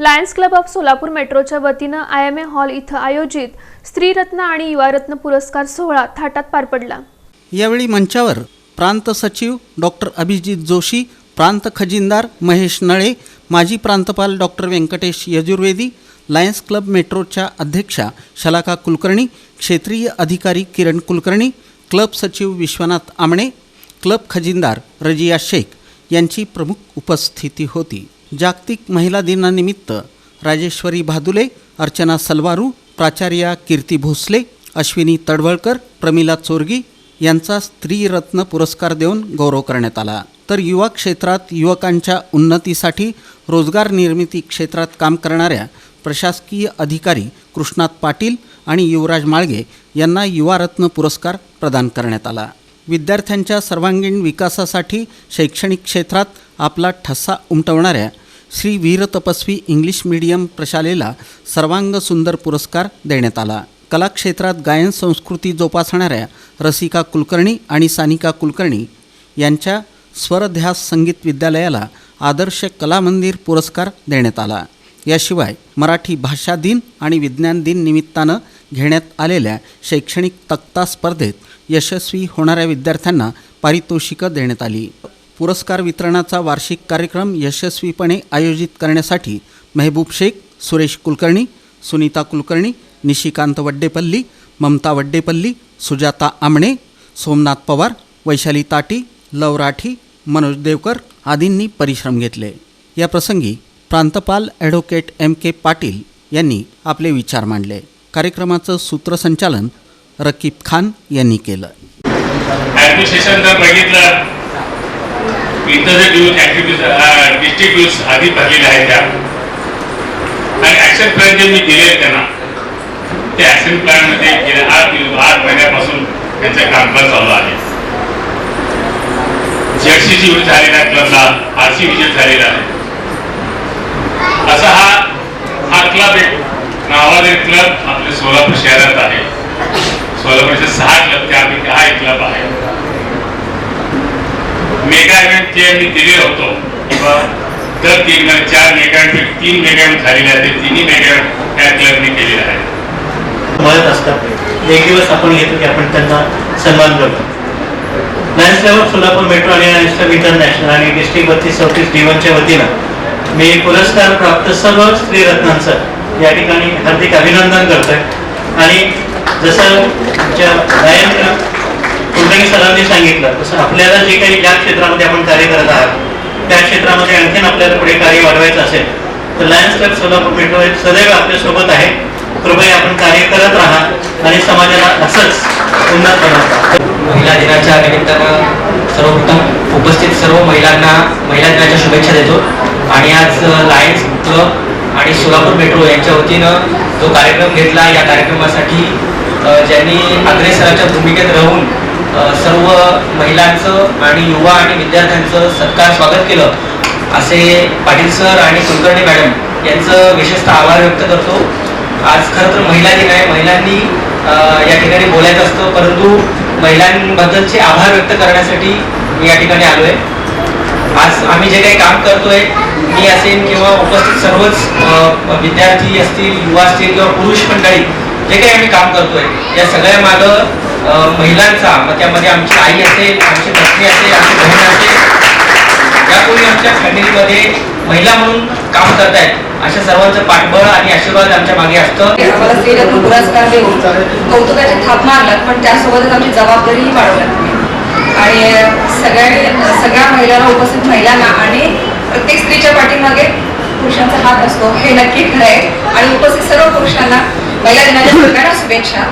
Lions club of Solapur मेट्रोच्या वतीनं I M A hall इथं आयोजित स्त्रीरत्न आणि युवारत्न पुरस्कार सोहळा थाटात पार पडला. यावेळी मंचावर प्रांत सचिव डॉक्टर अभिजित जोशी प्रांत खजिनदार महेश नळे माजी प्रांतपाल doctor Vyankatesh Yajurvedi Lions club मेट्रोच्या अध्यक्षा शलाका कुलकर्णी क्षेत्रीय अधिकारी किरण कुलकर्णी क्लब सचिव विश्वनाथ आमणे क्लब खजिनदार रजिया शेख यांची प्रमुख उपस्थिती होती. जागतिक महिला दिनानिमित्त राजेश्वरी भादुले अर्चना सलवारू प्राचार्या कीर्ती भोसले अश्विनी तडवळकर प्रमिला चोरगी यांचा स्त्रीरत्न पुरस्कार देऊन गौरव करण्यात आला. तर युवा क्षेत्रात युवकांच्या उन्नतीसाठी रोजगार निर्मिती क्षेत्रात काम करणाऱ्या प्रशासकीय अधिकारी कृष्णात पाटील आणि युवराज माळगे यांना युवारत्न पुरस्कार प्रदान करण्यात आला. विद्यार्थ्यांच्या सर्वांगीण विकासासाठी शैक्षणिक क्षेत्रात आपला ठसा उमटवणाऱ्या श्री वीर तपस्वी इंग्लिश मीडियम प्रशालेला सर्वांग सुंदर पुरस्कार देण्यात आला. कलाक्षेत्रात गायन संस्कृती जोपासणाऱ्या रसिका कुलकर्णी आणि सानिका कुलकर्णी यांच्या स्वरध्यास संगीत विद्यालयाला आदर्श कलामंदिर पुरस्कार देण्यात आला. याशिवाय मराठी भाषा दिन आणि विज्ञान दिन निमित्तानं घेण्यात आलेल्या शैक्षणिक तक्ता स्पर्धेत यशस्वी होणाऱ्या विद्यार्थ्यांना पारितोषिकं देण्यात आली. पुरस्कार वितरणाचा वार्षिक कार्यक्रम यशस्वीपणे आयोजित करण्यासाठी मेहबूब शेख सुरेश कुलकर्णी सुनीता कुलकर्णी निशिकांत वड्डेपल्ली ममता वड्डेपल्ली सुजाता आमणे सोमनाथ पवार वैशाली ताटी लव राठी मनोज देवकर आदींनी परिश्रम घेतले. या प्रसंगी प्रांतपाल ॲडव्होकेट एम के पाटील यांनी आपले विचार मांडले. कार्यक्रमाचं सूत्रसंचालन रकीब खान यांनी केलं. ॲडमिनिस्ट्रेशन जर बघितलं. इथं जे ड्यूज ॲक्टिव्हिटीज डिस्ट्रिक्ट ड्यूज आधी भरलेल्या आहेत त्या. आणि ॲक्शन प्लॅन जे मी दिले त्यांना ते ॲक्शन प्लॅनमध्ये गेल्या आठ दिवस आठ महिन्यापासून त्यांचं कामकाज चालू आहे. जेडसीची विजिट झालेला आहे क्लबला आर सी विजय झालेला आहे. असा हा हा क्लब एक नावाचे क्लब आपल्या सोलापूर शहरात आहे सोलापूरचे सहा क्लब त्यापैकी हा एक क्लब आहे यांनी इव्हेंट दिले होतो. किंवा दर तीन महिने चार मेगा तीन मेगा झालेले आहेत ते तिन्ही मेगा त्या क्लबने केलेले आहेत मदत असतात एक दिवस आपण घेतो की आपण त्यांना सन्मान करतो. लायन्स क्लब सोलापूर मेट्रो आणि लायन्स क्लब इंटरनॅशनल आणि डिस्ट्रिक्ट बत्तीस चौतीस डिवनच्या वतीनं मी पुरस्कार प्राप्त सर्व स्त्रीरत्नांचं या ठिकाणी हार्दिक अभिनंदन करतोय. आणि जसं आमच्या कुलकर्णी सांगितलं. तसं आपल्याला जे काही ज्या क्षेत्रामध्ये आपण कार्य करत आहात त्या क्षेत्रामध्ये आणखीन आपल्याला पुढे कार्य वाढवायचं असेल तर लायन्स क्लब सोलापूर मेट्रो सदैव आपल्यासोबत आहे. कृपया आपण कार्य करत राहा आणि समाजाला असंच उन्नत बनवता महिला दिनाच्या निमित्तानं सर्वप्रथम उपस्थित सर्व महिलांना महिला दिनाच्या शुभेच्छा देतो. आणि आज लायन्स क्लब आणि सोलापूर मेट्रो यांच्या वतीनं जो कार्यक्रम घेतला या कार्यक्रमासाठी ज्यांनी अग्रेसराच्या भूमिकेत राहून सर्व महिलांचं आणि युवा आणि विद्यार्थ्यांचं सत्कार स्वागत केलं. असे पाटील सर आणि कुलकर्णी मॅडम यांचं विशेषतः आभार व्यक्त करतो. आज खरं तर महिला दिन आहे. महिलांनी या ठिकाणी बोलायचं असतं परंतु महिलांबद्दलचे आभार व्यक्त करण्यासाठी मी या ठिकाणी आलोय. आज आम्ही जे काही काम करतोय मी असेल किंवा उपस्थित सर्वच विद्यार्थी असतील युवा असतील किंवा पुरुष मंडळी जे काही आम्ही काम करतोय या सगळ्या मागं महिलांचा मग त्यामध्ये आमची आई असेल आमची पत्नी असेल आमची बहीण असेल या कोणी आमच्या फॅमिलीमध्ये महिला म्हणून काम करतायत. अशा सर्वांचं पाठबळ आणि आशीर्वाद आमच्या मागे असतं. आम्हाला स्त्रीरत्न पुरस्कार देऊन कौतुकाची थाप मारलात पण त्यासोबतच आमची जबाबदारीही वाढवल्यात आणि सगळ्या सगळ्या महिलांना उपस्थित महिलांना आणि प्रत्येक स्त्रीच्या पाठीमागे पुरुषांचा हात असतो हे नक्की खरं आहे. आणि उपस्थित सर्व पुरुषांना महिला दिनाच्या शुभेच्छा.